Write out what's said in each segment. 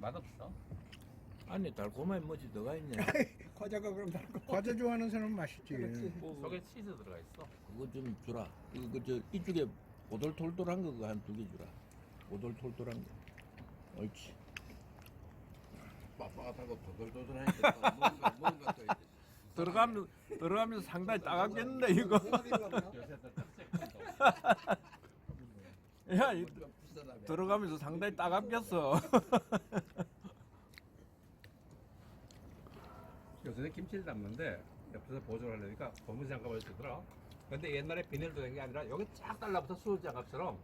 맛없어. 안에 달콤한 뭐지 들어가 있네. 과자가 그럼 달고. 과자 좋아하는 사람은 맛있지. 그렇지. 속에 치즈 들어가 있어. 그거 좀 주라. 이거 그저 이쪽에 오돌톨돌한 거 그거 한 두 개 주라. 오돌톨돌한 거. 옳지. 빳빳하고 도돌도돌하니까 또 뭔가 뭔가 또 이제 들어가면 들어가면서 상당히 따갑겠는데 이거. 요새 또. 야, 이. 들어가면서 상당히 따갑겠어. 요새는 김치를 담는데 옆에서 보조를 하려니까 고무 장갑을 쓰더라. 근데 옛날에 비닐 도 된 게 아니라 여기 쫙 달라붙어 수호 장갑처럼.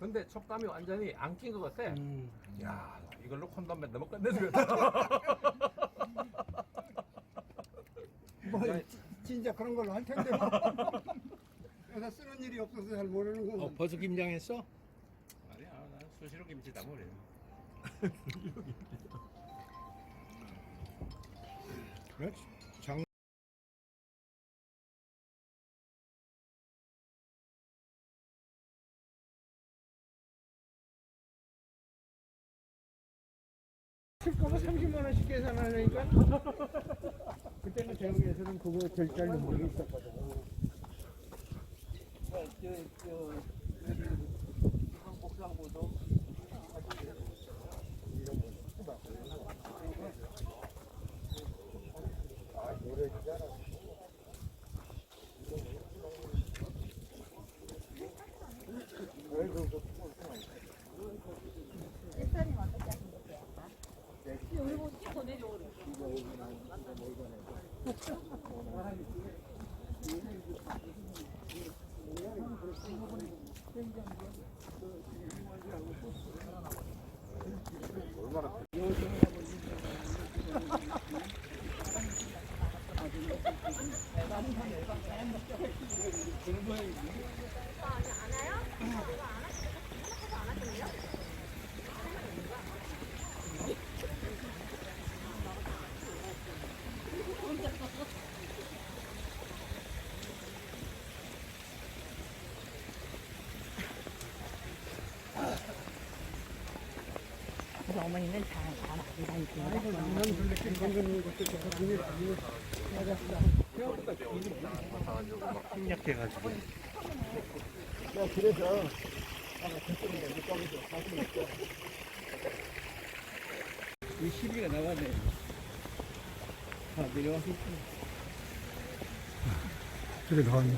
근데 촉감이 완전히 안 낀 것 같아. 음. 야 이걸로 콘돔 맨날 끝내주겠다. 뭐 지- 진짜 그런 걸로 할 텐데. 뭐. 내가 쓰는 일이 없어서 잘 모르는 거. 벌써 김장했어? 수시로 김치 담으래. 그래? 장 실거가 30만 원씩 계산하려니까. 그때는 대학에서는 그거 될 줄도 모르겠었거든. 목상보도 그래서 어머니는 잘안 그래서, 아까 그쪽에 이제 거기서 가슴 있죠. 이 시비가 나가네. 다 내려와서 그래 나왔네.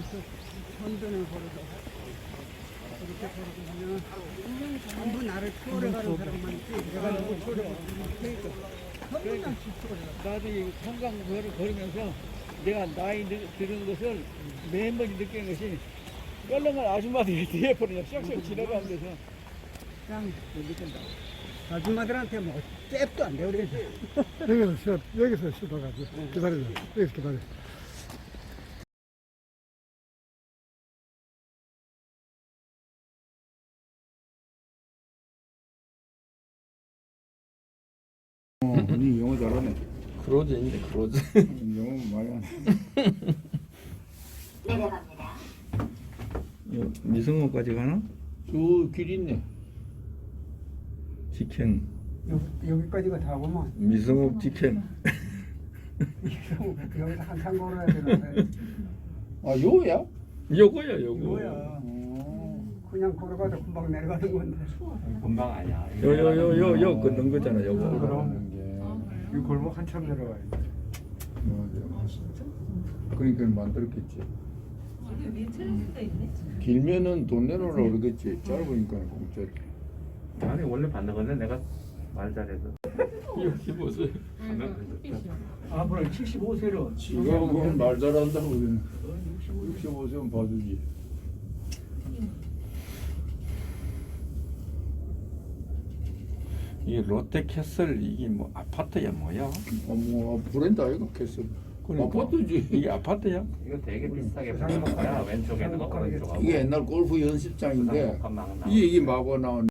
천전을 걸어서 그렇게 걸어서 가면 전부 나를 추월해가는 사람만 있지 내가 누구 추월해 그러니까 나도 이 성강 걸 걸으면서 내가 나이 드- 들은 것을 매번 느끼는 것이 껄렁한 아줌마들이 뒤에 버리냐 쏙쏙 지나가는 데서 그냥 느낀다 아줌마들한테 뭐 잽도 안 돼, 우리. 여기서 쉬어, 여기서 쉬다가지고 기다려. 여기서 기다려. 니 영어 잘하네. 크로즈인데 크로즈. 영어 많이 하네. 미성원까지 가나? 저길 있네. 직행. 여기, 여기까지가 다 오면 미성업 직행. 여기서 한참 걸어야 되는데 아, 요야? 요거야 요거. 뭐야 어. 그냥 걸어가도 금방 내려가는 건데 금방 아니야. 요요 요 요요 걷는 거잖아 요거. 게. 이 골목 한참 내려가야 돼 맞아. 그러니까 만들었겠지. 길면은 돈 내놓으라 그러겠지. 짧으니까 공짜로. 아니 원래 받는 건데 내가 말 잘해서. 앞으로 75세로 지가 그건 말 잘한다고 그러는 65세면 봐주지. 이이 롯데캐슬 이게 뭐 아파트야 뭐야? 어, 뭐 브랜드 아이가 캐슬. 그러니까. 아파트지. 이게 아파트야? 이거 되게 비슷하게 보는 거야. 왼쪽에는 오른쪽 하고. 이게 옛날 골프 연습장인데 막 나와. 이게 이게 마구 나온.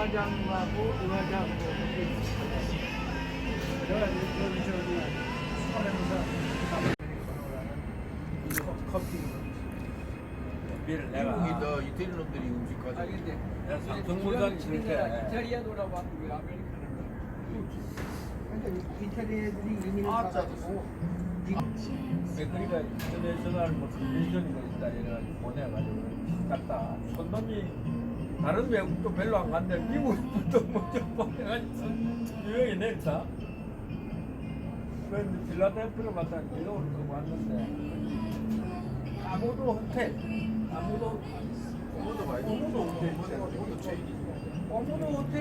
Uraganla bu, uragan bu. Evet, göreceğiz. Aramıza. Kapıyı. 비를 미국이다 이태리 놈들이 음식 가져. 내가 삼성물산 칠때 이탈리아노라 고 하는 거 아메리카노. 근데 이탈리아 애들이 이민을 가가지고 그러니까 인터내셔널 뭐 미션이가 있다 이래가지고 보내가지고 갔다. 손놈이 다른 외국도 별로 안 간대. 미국도 뭐좀 보내가지고 유형이 냈다. 그래서 필라델피아로 갔다 뉴욕으로 가고 왔는데. 아무도 호텔 아무도 아무도 호텔 아무도 호텔